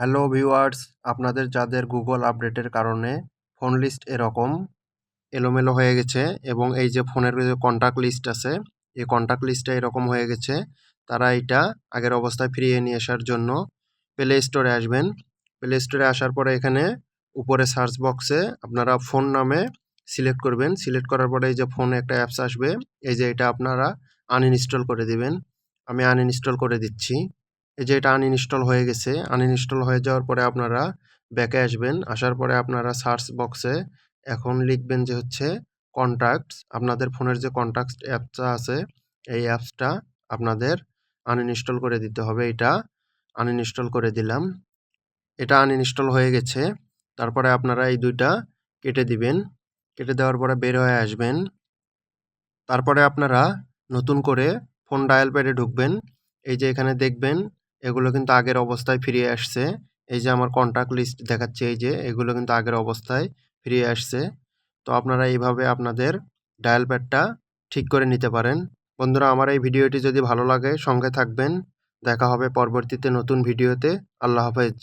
Hello viewers, আপনাদের যাদের Google আপডেটের কারণে ফোন লিস্ট এরকম এলোমেলো হয়ে গেছে এবং এই যে ফোনের যে কন্ট্যাক্ট লিস্ট আছে, এই কন্ট্যাক্ট লিস্টটা এরকম হয়ে গেছে, তারা এটা আগের অবস্থায় ফিরিয়ে নিয়ে আসার জন্য প্লে স্টোরে আসবেন। প্লে স্টোরে আসার পরে এখানে উপরে সার্চ বক্সে আপনারা ফোন নামে সিলেক্ট করবেন। সিলেক্ট করার পরে এই যে ফোনে একটা অ্যাপস আসবে, এই যে এটা আপনারা আনইনস্টল করে দিবেন। আমি আনইনস্টল করে দিচ্ছি। এই যে এটা আনইনস্টল হয়ে গেছে আনইনস্টল হয়ে যাওয়ার পরে আপনারা ব্যাকে আসবেন, আসার পরে আপনারা সার্চ বক্সে এখন লিখবেন যে হচ্ছে কন্ট্যাক্টস আপনাদের ফোনের যে কন্ট্যাক্টস অ্যাপসটা আছে, এই অ্যাপসটা আপনাদের আনইনস্টল করে দিতে হবে, এটা আনইনস্টল করে দিলাম। এটা আনইনস্টল হয়ে গেছে, তারপরে আপনারা এই দুইটা কেটে দিবেন, কেটে দেওয়ার পরে বের হয়ে আসবেন। তারপরে আপনারা নতুন করে ফোন ডায়াল প্যাডে ঢুকবেন, এই যে এখানে দেখবেন এগুলো কিন্তু আগের অবস্থায় ফিরে আসছে। এই যে আমার কন্ট্যাক্ট লিস্ট দেখাচ্ছে, এই যে এগুলো কিন্তু আগের অবস্থায় ফিরে আসছে। তো আপনারা এইভাবে আপনাদের ডায়াল প্যাডটা ঠিক করে নিতে পারেন। বন্ধুরা, আমার এই ভিডিওটি যদি ভালো লাগে, সঙ্গে থাকবেন। দেখা হবে পরবর্তীতে নতুন ভিডিওতে। আল্লাহ হাফেজ।